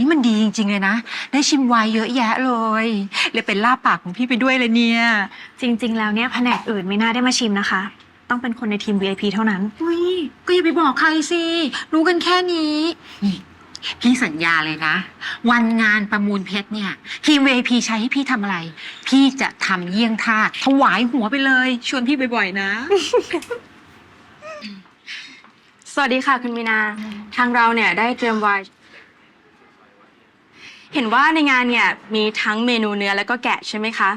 นี่มันดีจริง ๆ เลยนะ ได้ชิมไวน์เยอะแยะเลยเลยเป็นลาบปากของพี่ไปด้วยเลยเนี่ย จริง ๆ แล้วเนี่ยแผนกอื่นไม่น่าได้มาชิมนะคะ ต้องเป็นคนในทีม VIP เท่านั้น อุ้ยก็อย่าไปบอกใครสิ รู้กันแค่นี้นี่พี่สัญญาเลยนะ วันงานประมูลเพชรเนี่ย ทีม VIP ใช้ให้พี่ทำอะไร พี่จะทำเยี่ยงทาสถวายหัวไปเลย ชวนพี่บ่อยๆนะ สวัสดีค่ะคุณมีนา ทางเราเนี่ยได้เตรียมไวน์ เห็นว่าในงานเนี่ยมีทั้งเมนูเนื้อแล้วก็แกะใช่ไหมคะ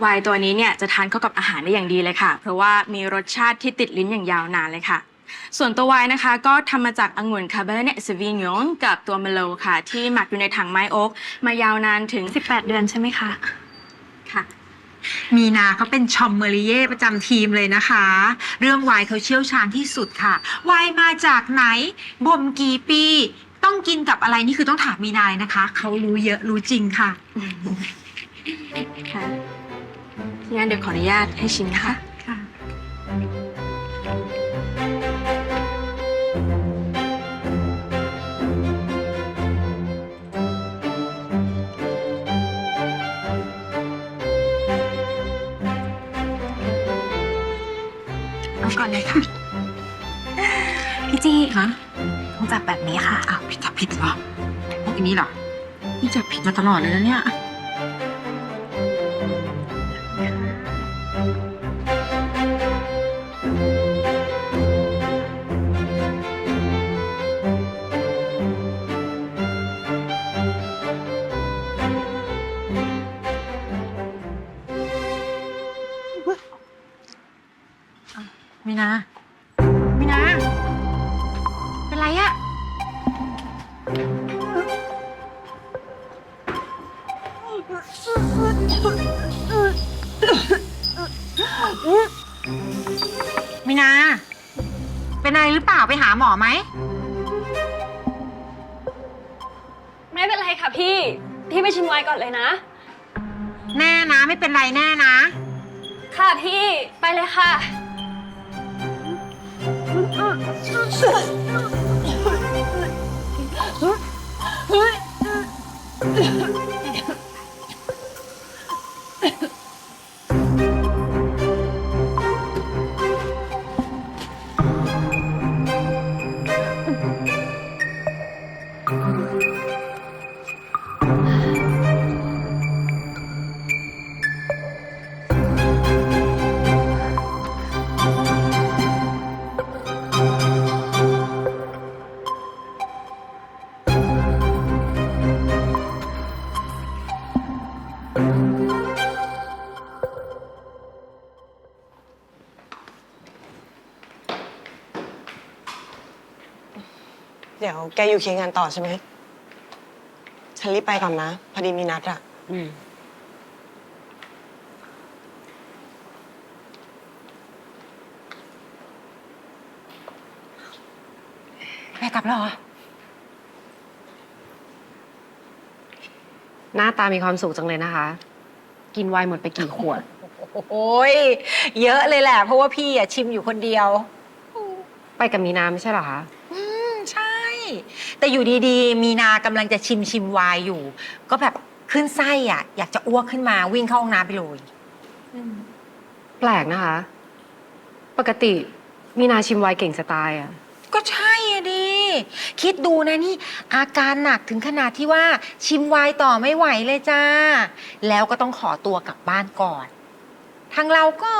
ไวน์ตัวนี้เนี่ยจะทานเข้ากับอาหารได้อย่างดีเลยค่ะ เพราะว่ามีรสชาติที่ติดลิ้นอย่างยาวนานเลยค่ะ ส่วนตัวไวน์นะคะ ก็ทำมาจากองุ่นคาเบเนตซ v วิญญกับตัวเมโลค่ะ ที่หมักอยู่ในถังไม้โอ๊กมายาวนานถึง 18 เดือนใช่ไหมคะค่ะ มีนาเขาเป็นชอมเมอริเย่ประจำทีมเลยนะคะ เรื่องไวน์เขาเชี่ยวชาญที่สุดค่ะไวน์มาจากไหนบ่มกี่ปี ต้องกินกับอะไรนี่คือต้องถามมีนาเลยนะคะ เขารู้เยอะรู้จริงค่ะ ค่ะงั้นเดี๋ยวขออนุญาตให้ชิมนะคะ ค่ะ เอาก่อนเลยค่ะ พี่จี้ฮะ ต้องจับแบบนี้ค่ะ อ้าวผิดจับผิดเหรอพวกอันนี้เหรอนี่จับผิดมาตลอดเลยนะเนี่ย มีนา เป็นอะไรหรือเปล่าไปหาหมอไหม ไม่เป็นไรค่ะพี่ พี่ไปชิมไวน์ก่อนเลยนะ แน่นะไม่เป็นไรแน่นะ ค่ะพี่ไปเลยค่ะเดี๋ย แกอยู่เคียงงานต่อใช่ไหม ฉันรีบไปก่อนนะ พอดีมีนัดอะแม่กลับแล้วเหรอ หน้าตามีความสุขจังเลยนะคะ กินไวน์หมดไปกี่ขวด โอ้ยเยอะเลยแหละ เพราะว่าพี่อะชิมอยู่คนเดียว ไปกับมีนาไม่ใช่เหรอคะอืมใช่ แต่อยู่ดีๆ มีนากำลังจะชิมชิมไวายอยู่ ก็แบบขึ้นไส้อะ อยากจะอ้วกขึ้นมาวิ่งเข้าห้องน้ำไปเลย แปลกนะคะ ปกติมีนาชิมไวน์เก่งสไตล์อะก็ใช่อะดิ คิดดูนะนี่ อาการหนักถึงขนาดที่ว่าชิมไวน์ต่อไม่ไหวเลยจ้า แล้วก็ต้องขอตัวกลับบ้านก่อน ทางเราก็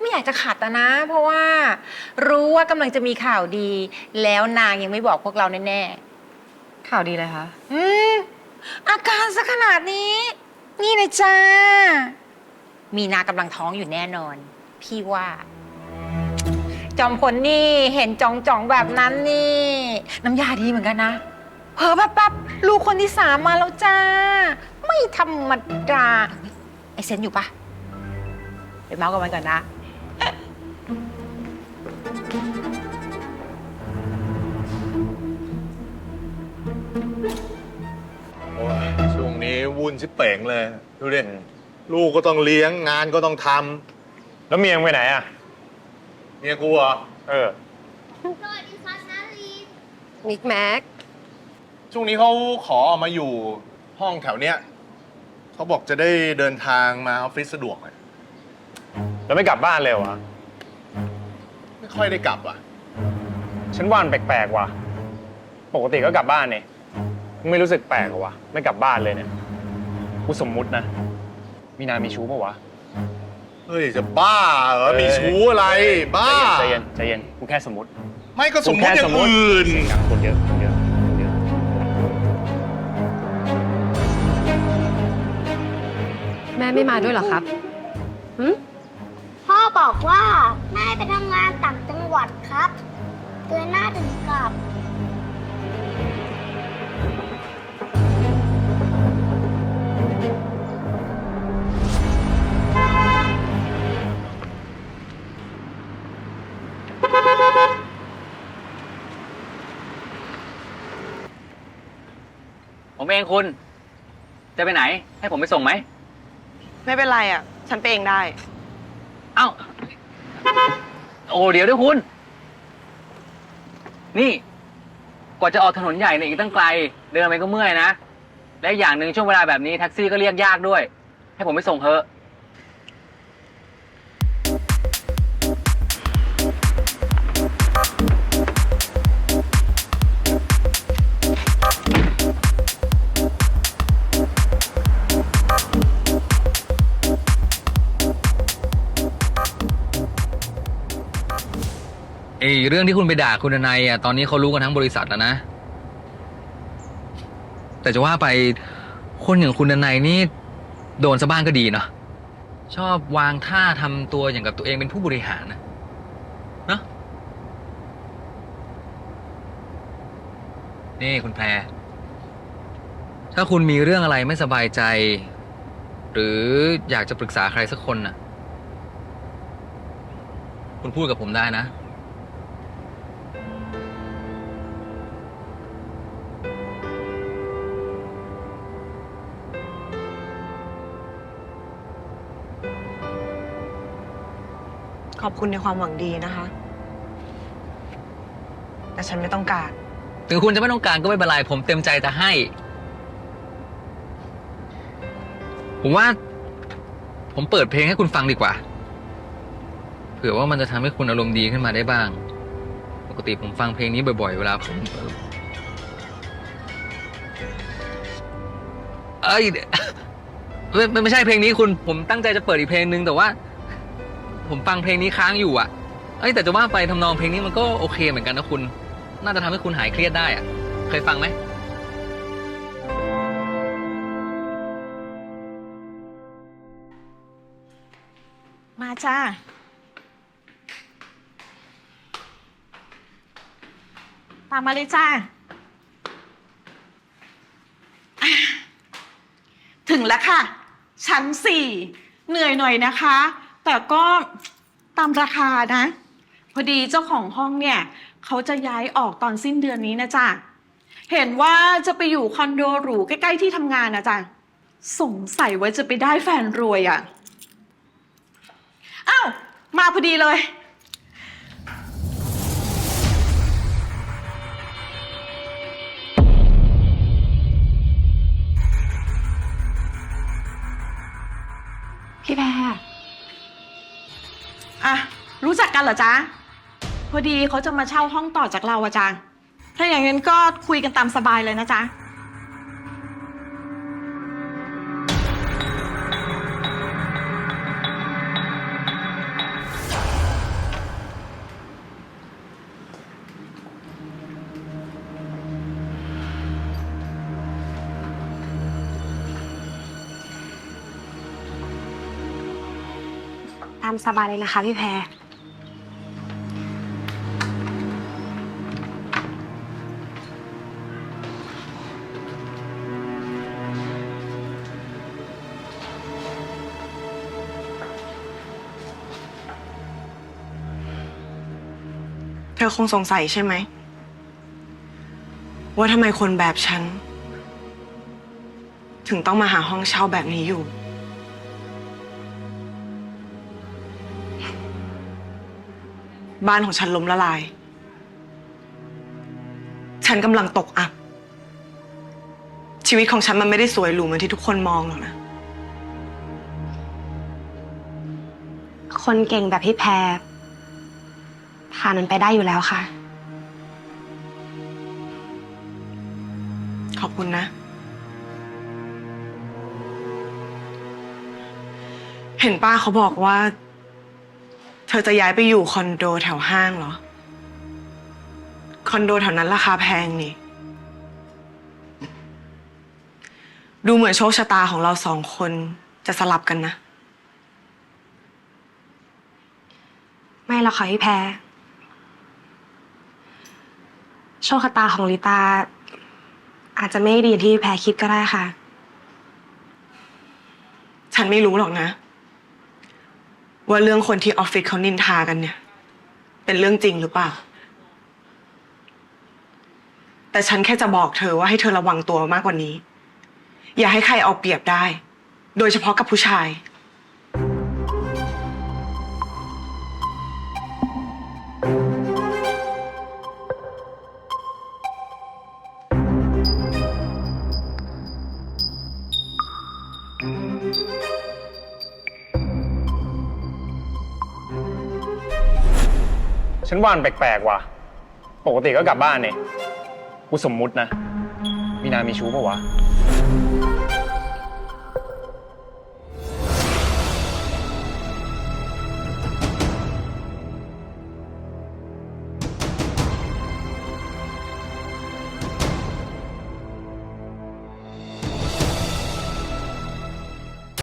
ไม่อยากจะขัดอะนะ เพราะว่า รู้ว่ากำลังจะมีข่าวดี แล้วนางยังไม่บอกพวกเราแน่ๆข่าวดีเลยคะอืมอาการซะขนาดนี้ นี่เลยจ้า มีนากำลังท้องอยู่แน่นอน พี่ว่า จอมพลนี่เห็นจองจองๆแบบนั้นนี่ น้ำยาดีเหมือนกันนะเผลอแป๊บๆลูกคนที่สามมาแล้วจ้า ไม่ธรรมดาไอเซนอยู่ปะไปเมาส์กันมันก่อนนะ โอ้ยช่วงนี้วุ่นชิบเป่งเลยดูดิลูกก็ต้องเลี้ยงงานก็ต้องทแล้วเมียงไปไหนอะำเมียกูเหรอเออมิกแม็ก ช่วงนี้เขาขอเอามาอยู่ห้องแถวเนี้ยเขาบอกจะได้เดินทางมาออฟฟิศสะดวกหน่อยแล้วไม่กลับบ้านเลยวะ ไม่ค่อยได้กลับอะ ฉันว่ามันแปลกๆว่ะ ปกติก็กลับบ้านนี่มึงไม่รู้สึกแปลกเหรอวะ ไม่กลับบ้านเลยเนี่ย กูสมมุตินะ มีนามีชู้ปะวะ เฮ้ยจะบ้าเหรอมีชู้อะไร บ้าใจเย็นใจเย็นใจเย็นกูแค่สมมติไม่ก็สมมติอย่างอื่น คนเยอะคนเยอะคนเยอะ แม่ไม่มาด้วยเหรอครับหืมพ่อ บอกว่าแม่ไปทำงานต่างจังหวัดครับเดือนหน้าถึงกลับ ผมเองคุณ จะไปไหน ให้ผมไปส่งไหม ไม่เป็นไรอะ ฉันไปเองได้ เอ้าโอ้เดี๋ยวด้วยคุณ นี่ กว่าจะออกถนนใหญ่เนี่ยอีกตั้งไกล เดินไปก็เมื่อยนะ และอีกอย่างหนึ่งช่วงเวลาแบบนี้แท็กซี่ก็เรียกยากด้วย ให้ผมไปส่งเถอะ อ้เรื่องที่คุณไปด่าคุณนายอะตอนนี้เขารู้กันทั้งบริษัทแล้วนะ แต่จะว่าไปคนอย่างคุณนายนี่โดนซะบ้างก็ดีเนาะชอบวางท่าทำตัวอย่างกับตัวเองเป็นผู้บริหารนะเนาะนี่คุณแพร ถ้าคุณมีเรื่องอะไรไม่สบายใจ หรืออยากจะปรึกษาใครสักคนน่ะ คุณพูดกับผมได้นะ ขอบคุณในความหวังดีนะคะ แต่ฉันไม่ต้องการ ถึงคุณจะไม่ต้องการก็ไม่เป็นไรผมเต็มใจจะให้ ผมว่า ผมเปิดเพลงให้คุณฟังดีกว่า เผื่อว่ามันจะทำให้คุณอารมณ์ดีขึ้นมาได้บ้าง ปกติผมฟังเพลงนี้บ่อยๆ เวลาผมเออเอ้ยไม่ไม่ไม่ใช่เพลงนี้คุณ ผมตั้งใจจะเปิดอีกเพลงนึงแต่ว่า ผมฟังเพลงนี้ค้างอยู่อะเอ้ยแต่จะว่าไปทำนองเพลงนี้มันก็โอเคเหมือนกันนะคุณ น่าจะทำให้คุณหายเครียดได้อะ เคยฟังไหม มาจ้า ตามมาเลยจ้าถึงแล้วค่ะ ชั้นสี่ เหนื่อยหน่อยนะคะ แต่ก็ตามราคานะ พอดีเจ้าของห้องเนี่ยเขาจะย้ายออกตอนสิ้นเดือนนี้นะจ๊ะ เห็นว่าจะไปอยู่คอนโดหรูใกล้ๆที่ทำงานนะจ๊ะ สงสัยว่าจะไปได้แฟนรวยอะ่ะอ้าวมาพอดีเลย พี่แพร อะ รู้จักกันเหรอจ๊ะ พอดีเขาจะมาเช่าห้องต่อจากเราอะจ๊ะถ้าอย่างนั้นก็คุยกันตามสบายเลยนะจ๊ะามสบายเลยนะคะพี่แพร เธอคงสงสัยใช่ไหม ว่าทำไมคนแบบฉัน ถึงต้องมาหาห้องเช่าแบบนี้อยู่ บ้านของฉันล้มละลาย ฉันกำลังตกอับ ชีวิตของฉันมันไม่ได้สวยหรูเหมือนที่ทุกคนมองหรอกนะ คนเก่งแบบพี่แพรผ่านมันไปได้อยู่แล้วค่ะ ขอบคุณนะ เห็นป้าเขาบอกว่าเธ อจะย้ายไปอยู่คอนโดแถวห้างเหรอ คอนโดแถวนั้นราคาแพงนี่ ดูเหมือนโชคชะตาของเราสองคนจะสลับกันนะ ไม่หรอกค่ะพี่แพรโชคชะตาของลิตา อาจจะไม่ได้ดีอย่างที่พี่แพรคิดก็ได้ค่ะ ฉันไม่รู้หรอกนะ ว่าเรื่องคนที่ออฟฟิศเขานินทากันเนี่ย เป็นเรื่องจริงหรือเปล่า แต่ฉันแค่จะบอกเธอว่าให้เธอระวังตัวมากกว่านี้ อย่าให้ใครเอาเปรียบได้ โดยเฉพาะกับผู้ชาย ฉันว่านแปลกๆว่ะ ปกติก็กลับบ้านเนี่ย กูสมมุตินะ มีนามีชู้ปะวะ